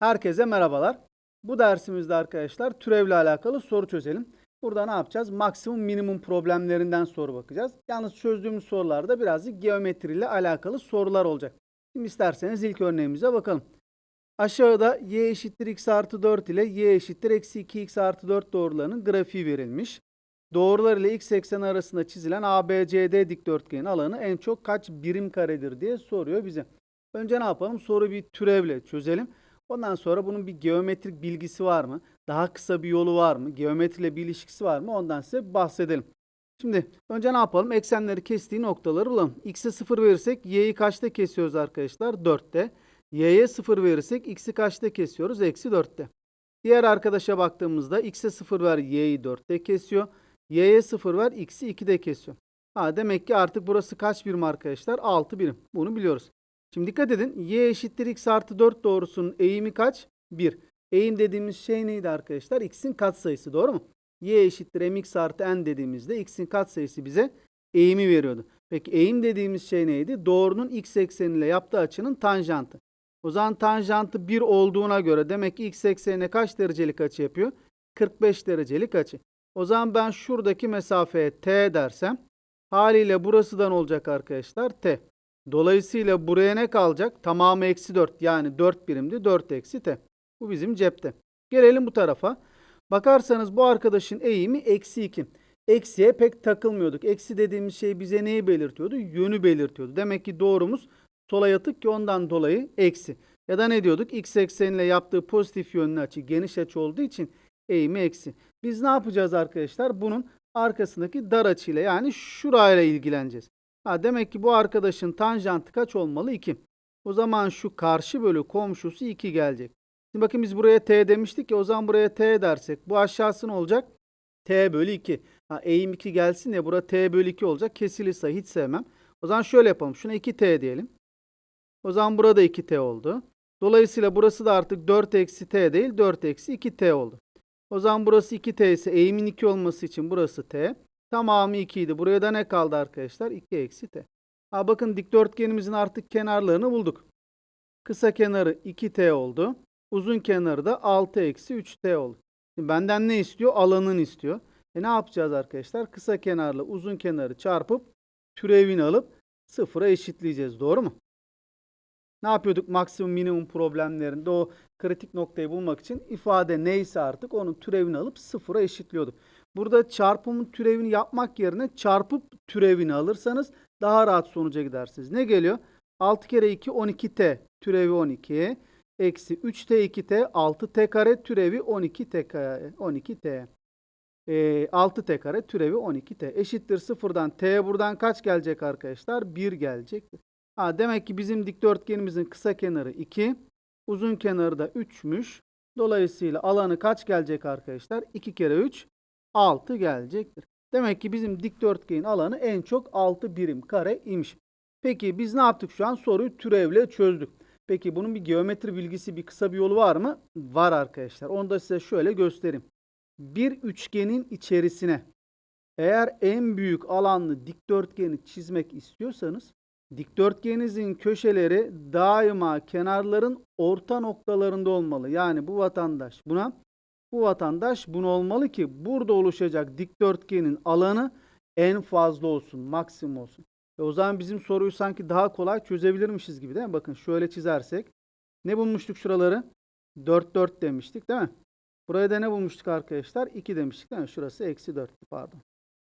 Herkese merhabalar. Bu dersimizde arkadaşlar türevle alakalı soru çözelim. Burada ne yapacağız? Maksimum minimum problemlerinden soru bakacağız. Yalnız çözdüğümüz sorularda birazcık geometriyle alakalı sorular olacak. Şimdi isterseniz ilk örneğimize bakalım. Aşağıda y eşittir x artı 4 ile y eşittir eksi 2x artı 4 doğrularının grafiği verilmiş. Doğrular ile x ekseni arasında çizilen ABCD dikdörtgenin alanı en çok kaç birim karedir diye soruyor bize. Önce ne yapalım? Soru bir türevle çözelim. Ondan sonra bunun bir geometrik bilgisi var mı? Daha kısa bir yolu var mı? Geometriyle bir ilişkisi var mı? Ondan size bahsedelim. Şimdi önce ne yapalım? Eksenleri kestiği noktaları bulalım. X'e 0 verirsek y'yi kaçta kesiyoruz arkadaşlar? 4'te. Y'ye 0 verirsek x'i kaçta kesiyoruz? Eksi 4'te. Diğer arkadaşa baktığımızda x'e 0 ver y'yi 4'te kesiyor. Y'ye 0 ver x'i 2'de kesiyor. Ha, demek ki artık burası kaç birim arkadaşlar? 6 birim. Bunu biliyoruz. Şimdi dikkat edin. Y eşittir x artı 4 doğrusunun eğimi kaç? 1. Eğim dediğimiz şey neydi arkadaşlar? X'in katsayısı doğru mu? Y eşittir mx artı n dediğimizde x'in katsayısı bize eğimi veriyordu. Peki eğim dediğimiz şey neydi? Doğrunun x ekseniyle yaptığı açının tanjantı. O zaman tanjantı 1 olduğuna göre demek ki x eksenine kaç derecelik açı yapıyor? 45 derecelik açı. O zaman ben şuradaki mesafeye t dersem haliyle burasıdan olacak arkadaşlar t. Dolayısıyla buraya ne kalacak? Tamamı eksi 4 yani 4 birimdi 4 eksi t. Bu bizim cepte. Gelelim bu tarafa. Bakarsanız bu arkadaşın eğimi eksi 2. Eksiye pek takılmıyorduk. Eksi dediğimiz şey bize neyi belirtiyordu? Yönü belirtiyordu. Demek ki doğrumuz sola yatık ki ondan dolayı eksi. Ya da ne diyorduk? X ekseniyle yaptığı pozitif yönlü açı geniş açı olduğu için eğimi eksi. Biz ne yapacağız arkadaşlar? Bunun arkasındaki dar açıyla yani şurayla ilgileneceğiz. Ha, demek ki bu arkadaşın tanjantı kaç olmalı? 2. O zaman şu karşı bölü komşusu 2 gelecek. Şimdi bakın biz buraya t demiştik ya o zaman buraya t dersek bu aşağısı ne olacak? t bölü 2. Ha, eğim 2 gelsin ya bura t bölü 2 olacak. Kesili sayı hiç sevmem. O zaman şöyle yapalım. Şuna 2t diyelim. O zaman burada 2t oldu. Dolayısıyla burası da artık 4 eksi t değil 4 eksi 2t oldu. O zaman burası 2t ise eğimin 2 olması için burası t. Tamamı 2 idi. Buraya da ne kaldı arkadaşlar? 2 eksi t. Ha bakın dikdörtgenimizin artık kenarlarını bulduk. Kısa kenarı 2t oldu. Uzun kenarı da 6 eksi 3t oldu. Şimdi benden ne istiyor? Alanını istiyor. E ne yapacağız arkadaşlar? Kısa kenarla uzun kenarı çarpıp türevini alıp sıfıra eşitleyeceğiz. Doğru mu? Ne yapıyorduk maksimum minimum problemlerinde o kritik noktayı bulmak için ifade neyse artık onun türevini alıp sıfıra eşitliyorduk. Burada çarpımın türevini yapmak yerine çarpıp türevini alırsanız daha rahat sonuca gidersiniz. Ne geliyor? 6 kere 2 12t türevi 12 eksi 3t 2t 6t kare türevi 12t kare 12t. Ee, 6t kare türevi 12t eşittir sıfırdan t buradan kaç gelecek arkadaşlar? 1 gelecektir. Ha, demek ki bizim dikdörtgenimizin kısa kenarı 2, uzun kenarı da 3'müş. Dolayısıyla alanı kaç gelecek arkadaşlar? 2 kere 3 6 gelecektir. Demek ki bizim dikdörtgenin alanı en çok 6 birim kare imiş. Peki biz ne yaptık şu an? Soruyu türevle çözdük. Peki bunun bir geometri bilgisi, bir kısa bir yolu var mı? Var arkadaşlar. Onu da size şöyle göstereyim. Bir üçgenin içerisine eğer en büyük alanlı dikdörtgeni çizmek istiyorsanız dikdörtgeninizin köşeleri daima kenarların orta noktalarında olmalı. Yani bu vatandaş buna bu vatandaş bunu olmalı ki burada oluşacak dikdörtgenin alanı en fazla olsun, maksimum olsun. E o zaman bizim soruyu sanki daha kolay çözebilirmişiz gibi değil mi? Bakın şöyle çizersek. Ne bulmuştuk şuraları? 4, 4 demiştik değil mi? Buraya da ne bulmuştuk arkadaşlar? 2 demiştik değil mi? Şurası eksi 4 pardon.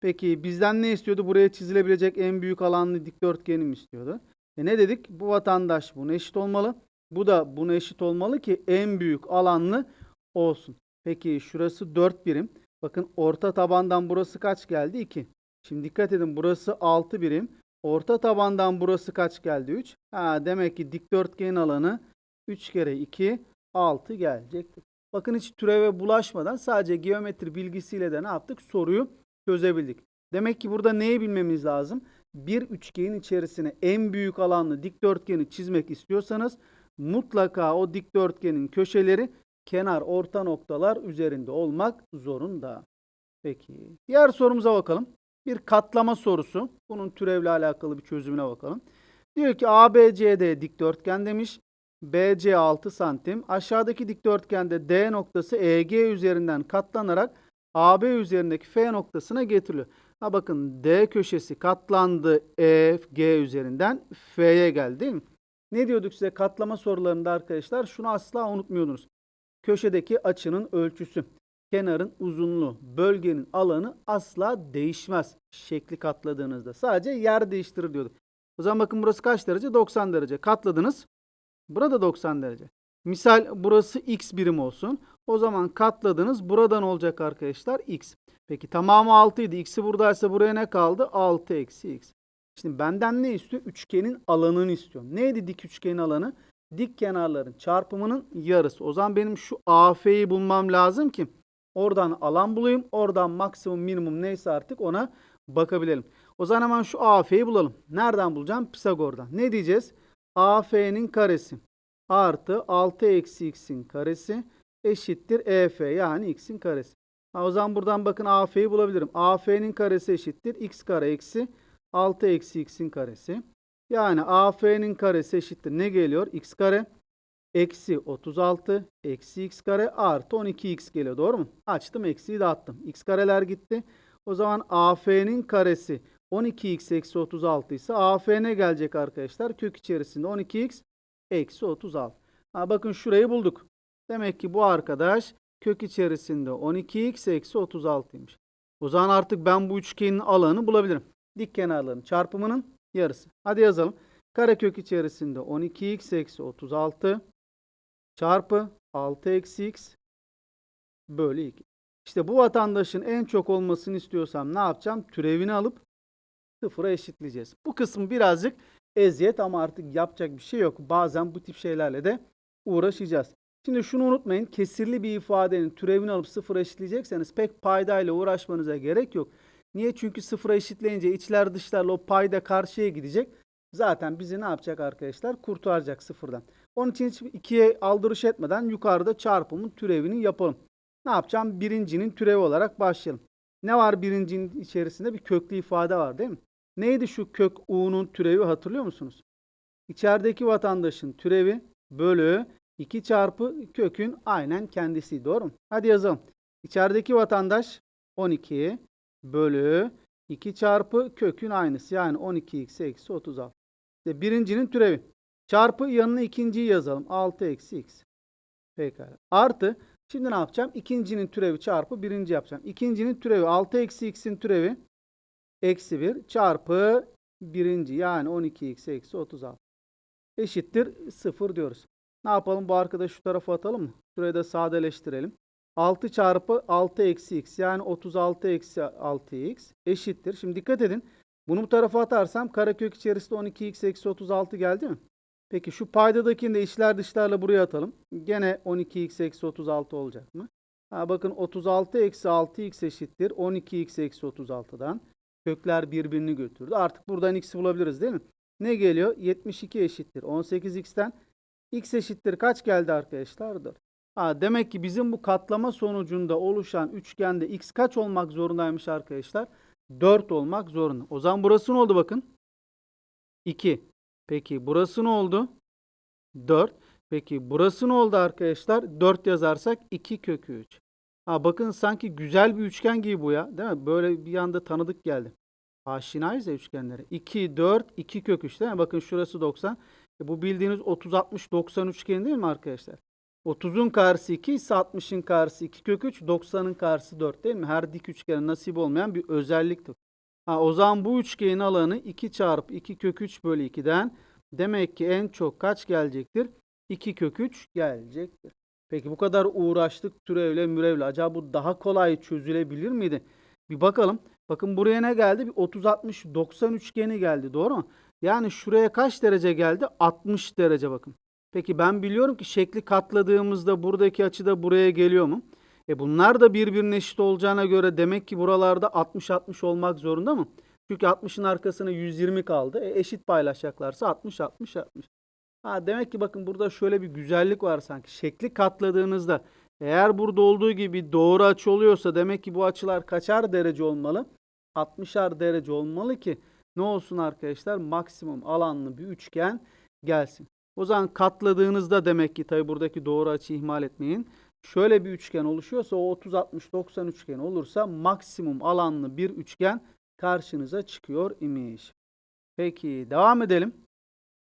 Peki bizden ne istiyordu? Buraya çizilebilecek en büyük alanlı dikdörtgenim istiyordu. E ne dedik? Bu vatandaş buna eşit olmalı. Bu da buna eşit olmalı ki en büyük alanlı olsun. Peki şurası 4 birim. Bakın orta tabandan burası kaç geldi? 2. Şimdi dikkat edin burası 6 birim. Orta tabandan burası kaç geldi? 3. Ha, demek ki dikdörtgenin alanı 3 kere 2 6 gelecektir. Bakın hiç türeve bulaşmadan sadece geometri bilgisiyle de ne yaptık? Soruyu çözebildik. Demek ki burada neyi bilmemiz lazım? Bir üçgenin içerisine en büyük alanlı dikdörtgeni çizmek istiyorsanız mutlaka o dikdörtgenin köşeleri kenar orta noktalar üzerinde olmak zorunda. Peki. Diğer sorumuza bakalım. Bir katlama sorusu. Bunun türevle alakalı bir çözümüne bakalım. Diyor ki ABCD dikdörtgen demiş. BC 6 santim. Aşağıdaki dikdörtgende D noktası EG üzerinden katlanarak AB üzerindeki F noktasına getiriliyor. Ha bakın D köşesi katlandı EG üzerinden F'ye geldi değil mi? Ne diyorduk size katlama sorularında arkadaşlar? Şunu asla unutmuyordunuz. Köşedeki açının ölçüsü, kenarın uzunluğu, bölgenin alanı asla değişmez şekli katladığınızda. Sadece yer değiştirir diyorduk. O zaman bakın burası kaç derece? 90 derece. Katladınız. Burada 90 derece. Misal burası x birim olsun. O zaman katladınız. Buradan olacak arkadaşlar x. Peki tamamı 6 idi. X'i buradaysa buraya ne kaldı? 6 eksi x. Şimdi benden ne istiyor? Üçgenin alanını istiyor. Neydi dik üçgenin alanı? Dik kenarların çarpımının yarısı. O zaman benim şu AF'yi bulmam lazım ki oradan alan bulayım. Oradan maksimum minimum neyse artık ona bakabilelim. O zaman hemen şu AF'yi bulalım. Nereden bulacağım? Pisagor'dan. Ne diyeceğiz? AF'nin karesi artı 6 eksi x'in karesi eşittir EF yani x'in karesi. Ha, o zaman buradan bakın AF'yi bulabilirim. AF'nin karesi eşittir x kare eksi 6 eksi x'in karesi. Yani AF'nin karesi eşittir. Ne geliyor? x kare eksi 36 eksi x kare artı 12x geliyor. Doğru mu? Açtım eksiyi dağıttım. x kareler gitti. O zaman AF'nin karesi 12x eksi 36 ise AF ne gelecek arkadaşlar? Kök içerisinde 12x eksi 36. Ha, bakın şurayı bulduk. Demek ki bu arkadaş kök içerisinde 12x eksi 36'ymış. O zaman artık ben bu üçgenin alanı bulabilirim. Dik kenarların çarpımının yarısı. Hadi yazalım. Karekök içerisinde 12x eksi 36 çarpı 6 eksi x bölü 2. İşte bu vatandaşın en çok olmasını istiyorsam ne yapacağım? Türevini alıp sıfıra eşitleyeceğiz. Bu kısmı birazcık eziyet ama artık yapacak bir şey yok. Bazen bu tip şeylerle de uğraşacağız. Şimdi şunu unutmayın. Kesirli bir ifadenin türevini alıp sıfıra eşitleyecekseniz pek paydayla uğraşmanıza gerek yok. Niye? Çünkü sıfıra eşitleyince içler dışlarla o payda karşıya gidecek. Zaten bizi ne yapacak arkadaşlar? Kurtaracak sıfırdan. Onun için hiç ikiye aldırış etmeden yukarıda çarpımın türevini yapalım. Ne yapacağım? Birincinin türevi olarak başlayalım. Ne var birincinin içerisinde? Bir köklü ifade var değil mi? Neydi şu kök u'nun türevi hatırlıyor musunuz? İçerideki vatandaşın türevi bölü 2 çarpı kökün aynen kendisi. Doğru mu? Hadi yazalım. İçerideki vatandaş 12 bölü 2 çarpı kökün aynısı. Yani 12x eksi 36. İşte birincinin türevi. Çarpı yanına ikinciyi yazalım. 6 eksi x. Pekala. Artı. Şimdi ne yapacağım? İkincinin türevi çarpı birinci yapacağım. İkincinin türevi 6 eksi x'in türevi eksi 1 çarpı birinci yani 12x eksi 36 eşittir 0 diyoruz. Ne yapalım? Bu arkadaşı şu tarafa atalım mı? Şurayı da sadeleştirelim. 6 çarpı 6 eksi x yani 36 eksi 6x eşittir. Şimdi dikkat edin. Bunu bu tarafa atarsam karekök içerisinde 12x eksi 36 geldi mi? Peki şu paydadakini de içler dışlarla buraya atalım. Gene 12x eksi 36 olacak mı? Ha, bakın 36 eksi 6x eşittir 12x eksi 36'dan. Kökler birbirini götürdü. Artık buradan x'i bulabiliriz değil mi? Ne geliyor? 72 eşittir 18x'ten. x eşittir kaç geldi arkadaşlar? 4. Ha, demek ki bizim bu katlama sonucunda oluşan üçgende x kaç olmak zorundaymış arkadaşlar? 4 olmak zorunda. O zaman burası ne oldu bakın? 2. Peki burası ne oldu? 4. Peki burası ne oldu arkadaşlar? 4 yazarsak 2 kök 3. Ha bakın sanki güzel bir üçgen gibi bu ya. Değil mi? Böyle bir anda tanıdık geldi. Aşinayız ya üçgenlere. 2, 4, 2 kök 3 değil mi? Bakın şurası 90. E bu bildiğiniz 30, 60, 90 üçgeni değil mi arkadaşlar? 30'un karşısı 2 ise 60'ın karşısı 2 kök 3, 90'ın karşısı 4 değil mi? Her dik üçgene nasip olmayan bir özelliktir. Ha, o zaman bu üçgenin alanı 2 çarpı 2 kök 3 bölü 2'den demek ki en çok kaç gelecektir? 2 kök 3 gelecektir. Peki bu kadar uğraştık türevle mürevle. Acaba bu daha kolay çözülebilir miydi? Bir bakalım. Bakın buraya ne geldi? Bir 30 60 90 üçgeni geldi. Doğru mu? Yani şuraya kaç derece geldi? 60 derece bakın. Peki ben biliyorum ki şekli katladığımızda buradaki açı da buraya geliyor mu? E bunlar da birbirine eşit olacağına göre demek ki buralarda 60-60 olmak zorunda mı? Çünkü 60'ın arkasına 120 kaldı. E eşit paylaşacaklarsa 60-60-60. Ha demek ki bakın burada şöyle bir güzellik var sanki. Şekli katladığınızda eğer burada olduğu gibi doğru açı oluyorsa demek ki bu açılar kaçar derece olmalı? 60'ar derece olmalı ki ne olsun arkadaşlar? Maksimum alanlı bir üçgen gelsin. O zaman katladığınızda demek ki tabi buradaki doğru açıyı ihmal etmeyin. Şöyle bir üçgen oluşuyorsa o 30 60 90 üçgen olursa maksimum alanlı bir üçgen karşınıza çıkıyor imiş. Peki devam edelim.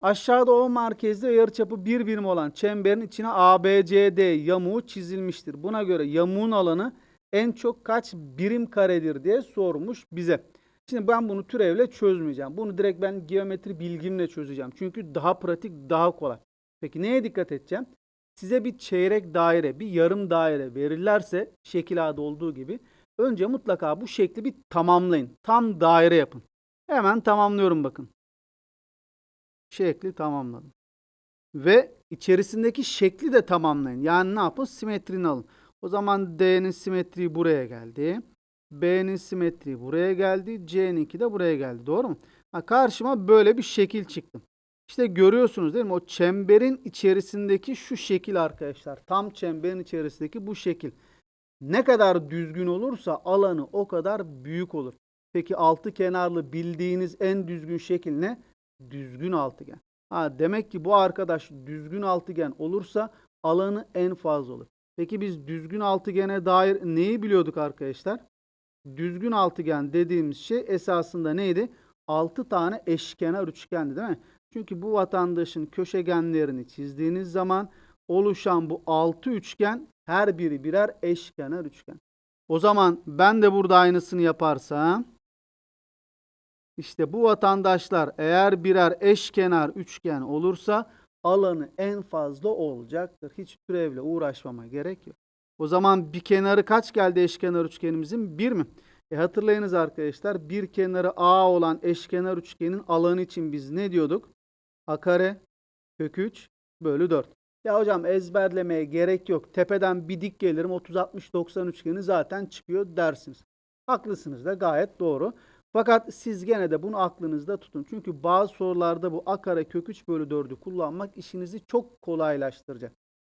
Aşağıda O merkezde yarıçapı bir birim olan çemberin içine ABCD yamuğu çizilmiştir. Buna göre yamuğun alanı en çok kaç birim karedir diye sormuş bize. Şimdi ben bunu türevle çözmeyeceğim. Bunu direkt ben geometri bilgimle çözeceğim. Çünkü daha pratik, daha kolay. Peki neye dikkat edeceğim? Size bir çeyrek daire, bir yarım daire verirlerse şekil A'da olduğu gibi önce mutlaka bu şekli bir tamamlayın. Tam daire yapın. Hemen tamamlıyorum bakın. Şekli tamamladım. Ve içerisindeki şekli de tamamlayın. Yani ne yapın? Simetrini alın. O zaman D'nin simetriği buraya geldi. B'nin simetriği buraya geldi. C'ninki de buraya geldi. Doğru mu? Ha, karşıma böyle bir şekil çıktı. İşte görüyorsunuz değil mi? O çemberin içerisindeki şu şekil arkadaşlar. Tam çemberin içerisindeki bu şekil. Ne kadar düzgün olursa alanı o kadar büyük olur. Peki altı kenarlı bildiğiniz en düzgün şekil ne? Düzgün altıgen. Ha, demek ki bu arkadaş düzgün altıgen olursa alanı en fazla olur. Peki biz düzgün altıgene dair neyi biliyorduk arkadaşlar? Düzgün altıgen dediğimiz şey esasında neydi? 6 tane eşkenar üçgendi değil mi? Çünkü bu vatandaşın köşegenlerini çizdiğiniz zaman oluşan bu 6 üçgen her biri birer eşkenar üçgen. O zaman ben de burada aynısını yaparsam işte bu vatandaşlar eğer birer eşkenar üçgen olursa alanı en fazla olacaktır. Hiç türevle uğraşmama gerek yok. O zaman bir kenarı kaç geldi eşkenar üçgenimizin? 1 mi? E hatırlayınız arkadaşlar bir kenarı A olan eşkenar üçgenin alanı için biz ne diyorduk? A kare kök 3 bölü 4. Ya hocam ezberlemeye gerek yok. Tepeden bir dik gelirim 30 60 90 üçgeni zaten çıkıyor dersiniz. Haklısınız da gayet doğru. Fakat siz gene de bunu aklınızda tutun. Çünkü bazı sorularda bu a kare kök 3 bölü 4'ü kullanmak işinizi çok kolaylaştıracak.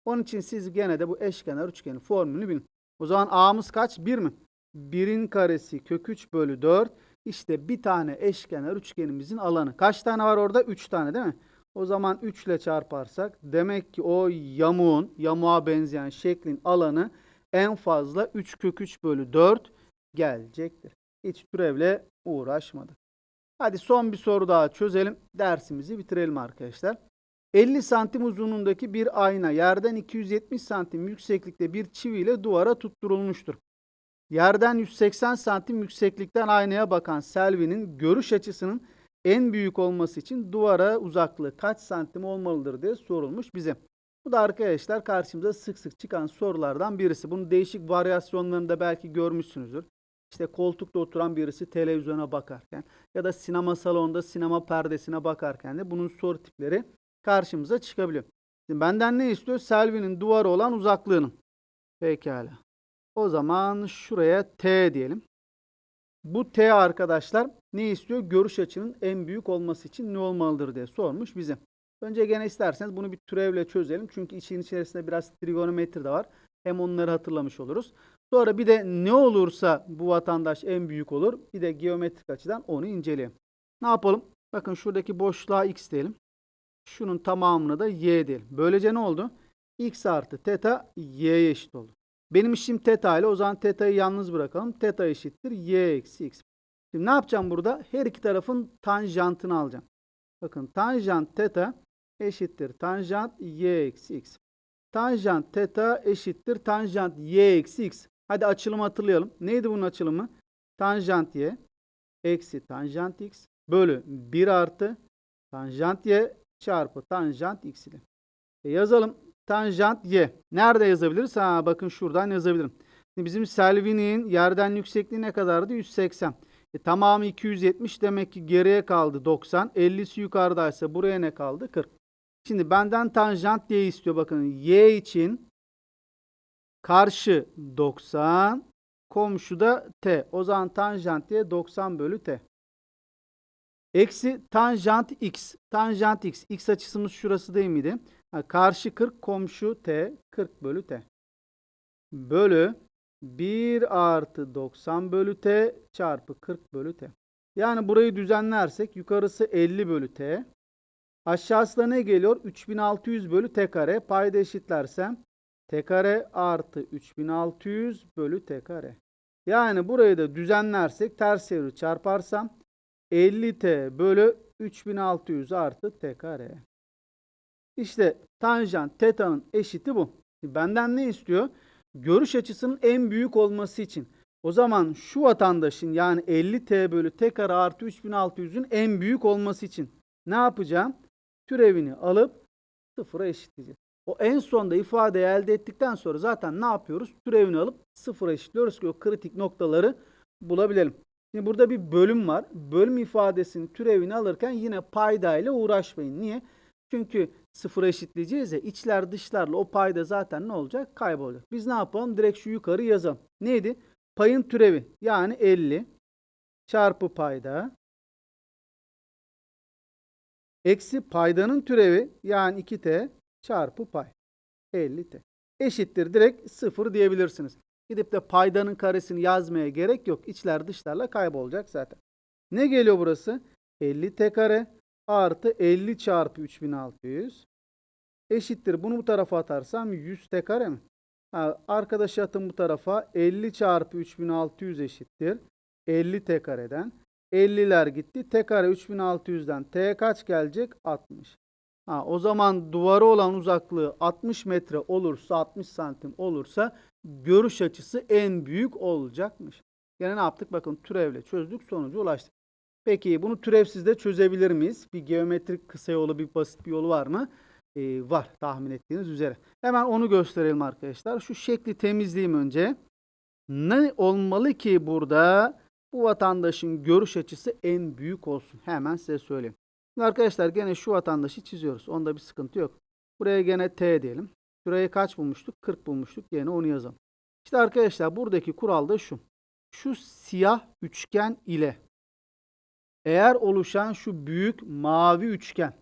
Onun için siz gene de bu eşkenar üçgenin formülünü bilin. O zaman a'mız kaç? 1 mi? 1'in karesi kök 3 bölü 4. İşte bir tane eşkenar üçgenimizin alanı. Kaç tane var orada? 3 tane değil mi? O zaman 3 ile çarparsak demek ki o yamuğun, yamuğa benzeyen şeklin alanı en fazla 3 kök 3 bölü 4 gelecektir. Hiç türevle uğraşmadık. Hadi son bir soru daha çözelim. Dersimizi bitirelim arkadaşlar. 50 santim uzunluğundaki bir ayna yerden 270 santim yükseklikte bir çiviyle duvara tutturulmuştur. Yerden 180 santim yükseklikten aynaya bakan Selvi'nin görüş açısının en büyük olması için duvara uzaklığı kaç santim olmalıdır diye sorulmuş bize. Bu da arkadaşlar karşımıza sık sık çıkan sorulardan birisi. Bunun değişik varyasyonlarını da belki görmüşsünüzdür. İşte koltukta oturan birisi televizyona bakarken ya da sinema salonunda sinema perdesine bakarken de bunun soru tipleri karşımıza çıkabiliyor. Şimdi benden ne istiyor? Selvi'nin duvarı olan uzaklığının. Pekala. O zaman şuraya T diyelim. Bu T arkadaşlar ne istiyor? Görüş açının en büyük olması için ne olmalıdır diye sormuş bize. Önce gene isterseniz bunu bir türevle çözelim. Çünkü için içerisinde biraz trigonometri de var. Hem onları hatırlamış oluruz. Sonra bir de ne olursa bu vatandaş en büyük olur. Bir de geometrik açıdan onu inceleyelim. Ne yapalım? Bakın şuradaki boşluğa x diyelim. Şunun tamamını da y diyelim. Böylece ne oldu? x artı teta y'ye eşit oldu. Benim işim teta ile o zaman teta'yı yalnız bırakalım. Teta eşittir y eksi x. Şimdi ne yapacağım burada? Her iki tarafın tanjantını alacağım. Bakın tanjant teta eşittir tanjant y eksi x. Tanjant teta eşittir tanjant y eksi x. Hadi açılımı hatırlayalım. Neydi bunun açılımı? Tanjant y eksi tanjant x bölü 1 artı tanjant y çarpı tanjant x ile. E yazalım. Tanjant y. Nerede yazabiliriz? Ha bakın şuradan yazabilirim. Şimdi bizim Selvi'nin yerden yüksekliği ne kadardı? 180. E, tamamı 270 demek ki geriye kaldı 90. 50'si yukarıdaysa buraya ne kaldı? 40. Şimdi benden tanjant y istiyor. Bakın y için karşı 90 komşu da t. O zaman tanjant y 90 bölü t. Eksi tanjant x. Tanjant x. X açısımız şurası değil miydi? Ha, karşı 40 komşu t 40 bölü t. Bölü 1 artı 90 bölü t çarpı 40 bölü t. Yani burayı düzenlersek yukarısı 50 bölü t. Aşağısı da ne geliyor? 3600 bölü t kare. Payda eşitlersem t kare artı 3600 bölü t kare. Yani burayı da düzenlersek ters çeviri çarparsam 50t bölü 3600 artı t kare. İşte tanjant teta'nın eşiti bu. Benden ne istiyor? Görüş açısının en büyük olması için. O zaman şu vatandaşın yani 50t bölü t kare artı 3600'ün en büyük olması için ne yapacağım? Türevini alıp sıfıra eşitleyeceğiz. O en sonda ifadeyi elde ettikten sonra zaten ne yapıyoruz? Türevini alıp sıfıra eşitliyoruz ki o kritik noktaları bulabilelim. Şimdi burada bir bölüm var. Bölüm ifadesinin türevini alırken yine payda ile uğraşmayın. Niye? Çünkü sıfıra eşitleyeceğiz ya içler dışlarla o payda zaten ne olacak? Kaybolacak. Biz ne yapalım? Direkt şu yukarı yazalım. Neydi? Payın türevi yani 50 çarpı payda eksi paydanın türevi yani 2t çarpı pay 50t eşittir direkt 0 diyebilirsiniz. Gidip de paydanın karesini yazmaya gerek yok. İçler dışlarla kaybolacak zaten. Ne geliyor burası? 50t kare artı 50 çarpı 3600 eşittir. Bunu bu tarafa atarsam 100t kare mi? Ha, arkadaşı atın bu tarafa 50 çarpı 3600 eşittir. 50 t kareden. 50'ler gitti. T kare 3600'den t kaç gelecek? 60. Ha, o zaman duvarı olan uzaklığı 60 metre olursa 60 santim olursa görüş açısı en büyük olacakmış. Yine ne yaptık? Bakın türevle çözdük sonuca ulaştık. Peki bunu türevsiz de çözebilir miyiz? Bir geometrik kısa yolu, bir basit bir yolu var mı? Ee, var tahmin ettiğiniz üzere. Hemen onu gösterelim arkadaşlar. Şu şekli temizleyeyim önce. Ne olmalı ki burada bu vatandaşın görüş açısı en büyük olsun? Hemen size söyleyeyim. Arkadaşlar gene şu vatandaşı çiziyoruz. Onda bir sıkıntı yok. Buraya gene T diyelim. Şuraya kaç bulmuştuk? 40 bulmuştuk. Gene onu yazalım. İşte arkadaşlar buradaki kural da şu. Şu siyah üçgen ile eğer oluşan şu büyük mavi üçgen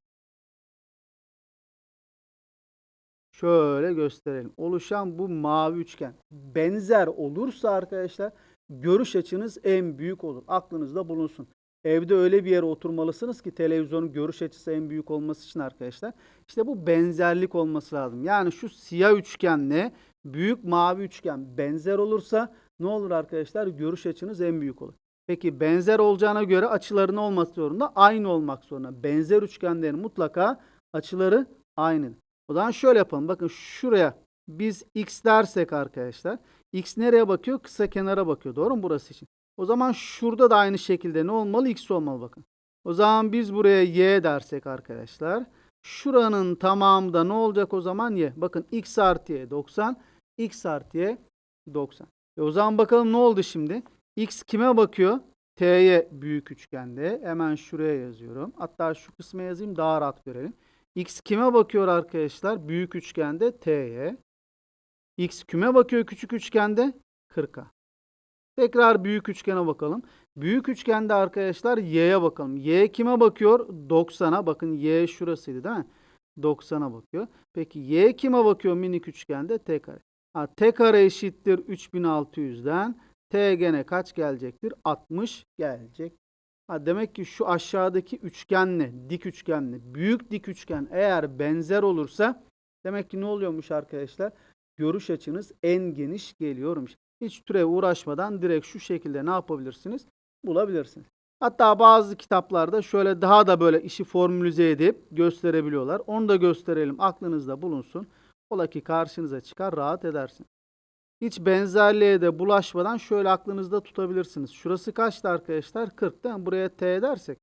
şöyle gösterelim. Oluşan bu mavi üçgen benzer olursa arkadaşlar görüş açınız en büyük olur. Aklınızda bulunsun. Evde öyle bir yere oturmalısınız ki televizyonun görüş açısı en büyük olması için arkadaşlar. İşte bu benzerlik olması lazım. Yani şu siyah üçgenle büyük mavi üçgen benzer olursa ne olur arkadaşlar? Görüş açınız en büyük olur. Peki benzer olacağına göre açıları ne olması zorunda? Aynı olmak zorunda. Benzer üçgenlerin mutlaka açıları aynı. O zaman şöyle yapalım. Bakın şuraya biz x dersek arkadaşlar. X nereye bakıyor? Kısa kenara bakıyor. Doğru mu burası için? O zaman şurada da aynı şekilde ne olmalı? X olmalı bakın. O zaman biz buraya y dersek arkadaşlar. Şuranın tamamı da ne olacak o zaman? Y. Bakın x artı y 90. x artı y 90. E o zaman bakalım ne oldu şimdi? X kime bakıyor? T'ye büyük üçgende. Hemen şuraya yazıyorum. Hatta şu kısma yazayım daha rahat görelim. X kime bakıyor arkadaşlar? Büyük üçgende T'ye. X küme bakıyor küçük üçgende 40'a. Tekrar büyük üçgene bakalım. Büyük üçgende arkadaşlar y'ye bakalım. Y kime bakıyor? 90'a. Bakın y şurasıydı değil mi? 90'a bakıyor. Peki y kime bakıyor minik üçgende? T kare. Ha, T kare eşittir 3600'den. T gene kaç gelecektir? 60 gelecek. Ha, demek ki şu aşağıdaki üçgenle, dik üçgenle, büyük dik üçgen eğer benzer olursa demek ki ne oluyormuş arkadaşlar? Görüş açınız en geniş geliyormuş. Hiç türe uğraşmadan direkt şu şekilde ne yapabilirsiniz? Bulabilirsiniz. Hatta bazı kitaplarda şöyle daha da böyle işi formülize edip gösterebiliyorlar. Onu da gösterelim. Aklınızda bulunsun. Ola ki karşınıza çıkar rahat edersin. Hiç benzerliğe de bulaşmadan şöyle aklınızda tutabilirsiniz. Şurası kaçtı arkadaşlar? 40 değil mi? Buraya t dersek.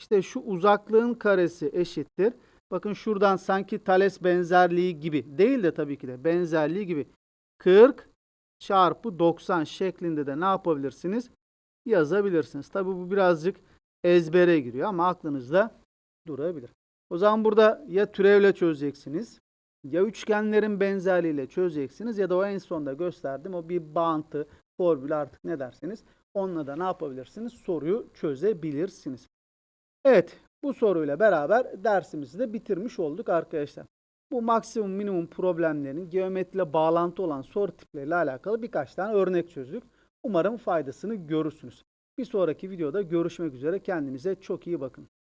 İşte şu uzaklığın karesi eşittir. Bakın şuradan sanki Thales benzerliği gibi değil de tabii ki de benzerliği gibi 40 çarpı 90 şeklinde de ne yapabilirsiniz? Yazabilirsiniz. Tabii bu birazcık ezbere giriyor ama aklınızda durabilir. O zaman burada ya türevle çözeceksiniz ya üçgenlerin benzerliğiyle çözeceksiniz ya da o en sonda gösterdim o bir bağıntı, formül artık ne derseniz onunla da ne yapabilirsiniz? Soruyu çözebilirsiniz. Evet bu soruyla beraber dersimizi de bitirmiş olduk arkadaşlar. Bu maksimum minimum problemlerinin geometriyle bağlantı olan soru tipleriyle alakalı birkaç tane örnek çözdük. Umarım faydasını görürsünüz. Bir sonraki videoda görüşmek üzere. Kendinize çok iyi bakın.